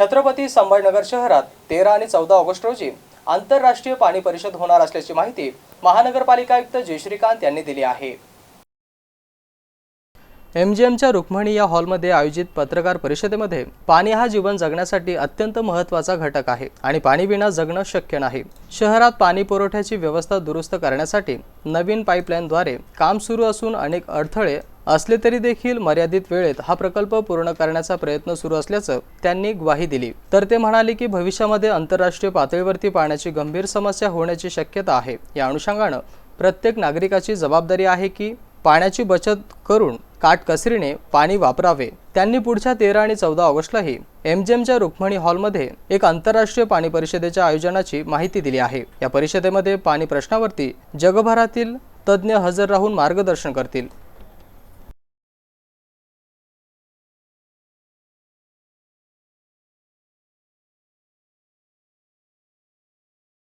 छत्रपती संभाजीनगर शहरात तेरा आणि चौदा ऑगस्ट रोजी आंतरराष्ट्रीय पाणी परिषद होणार असल्याची माहिती महानगरपालिका आयुक्त जय श्रीकांत यांनी दिली आहे. एम जी एमच्या रुक्मिणी या हॉलमध्ये आयोजित पत्रकार परिषदेमध्ये पाणी हा जीवन जगण्यासाठी अत्यंत महत्त्वाचा घटक आहे आणि पाणीविना जगणं शक्य नाही. शहरात पाणी पुरवठ्याची व्यवस्था दुरुस्त करण्यासाठी नवीन पाईपलाईनद्वारे काम सुरू असून अनेक अडथळे असले तरी देखील मर्यादित वेळेत हा प्रकल्प पूर्ण करण्याचा प्रयत्न सुरू असल्याचं त्यांनी ग्वाही दिली. तर ते म्हणाले की भविष्यामध्ये आंतरराष्ट्रीय पातळीवरती पाण्याची गंभीर समस्या होण्याची शक्यता आहे. या अनुषंगानं प्रत्येक नागरिकाची जबाबदारी आहे की पाण्याची बचत करून काटकसरीने पाणी वापरावे. त्यांनी पुढच्या तेरा आणि चौदा ऑगस्टलाही एमजेमच्या रुक्मणी हॉलमध्ये एक आंतरराष्ट्रीय पाणी परिषदेच्या आयोजनाची माहिती दिली आहे. या परिषदेमध्ये पाणी प्रश्नावरती जगभरातील तज्ज्ञ हजर राहून मार्गदर्शन करतील.